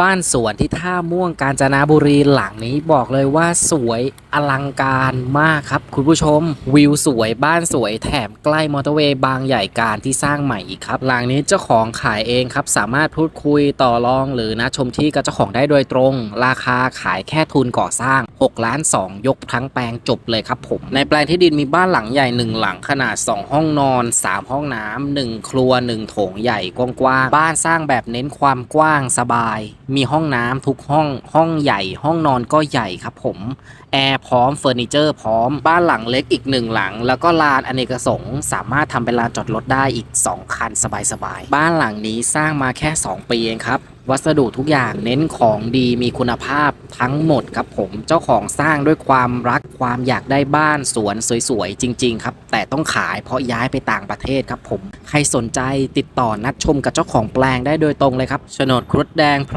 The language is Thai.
บ้านสวนที่ท่าม่วงกาญจนบุรีหลังนี้บอกเลยว่าสวยอลังการมากครับ คุณผู้ชม วิวสวยบ้านสวยแถมใกล้มอเตอร์เวย์บางใหญ่การที่สร้างใหม่อีกครับหลังนี้เจ้าของขายเองครับ สามารถพูดคุยต่อรองหรือนะชมที่กับเจ้าของได้โดยตรง ราคาขายแค่ทุนก่อสร้าง6ล้าน2 ยกทั้งแปลงจบเลยครับผม ในแปลงที่ดินมีบ้านหลังใหญ่หนึ่งหลังขนาด 2 ห้องนอน 3 ห้องน้ำหนึ่งครัว 1 โถงใหญ่กว้างๆบ้านสร้างแบบเน้นความกว้างสบาย มีห้องน้ำทุกห้องห้องใหญ่ ห้องนอนก็ใหญ่ครับผมแอร์พร้อมเฟอร์นิเจอร์พร้อมบ้านหลังเล็กอีกหนึ่งหลัง แล้วก็ลานอเนกประสงค์สามารถทำเป็นลานจอดรถได้อีก 2 คันสบายๆ บ้านหลังนี้สร้างมาแค่ 2 ปีเองครับวัสดุทุกอย่างเน้นของดีมีคุณภาพทั้งหมดครับผมเจ้าของสร้างด้วยความรักความอยากได้บ้านสวนสวยๆ จริง ๆ ครับ แต่ต้องขายเพราะย้ายไปต่างประเทศครับผม ใครสนใจติดต่อนัดชมกับเจ้าของแปลงได้โดยตรงเลยครับโฉนดครุฑแดงพร้อม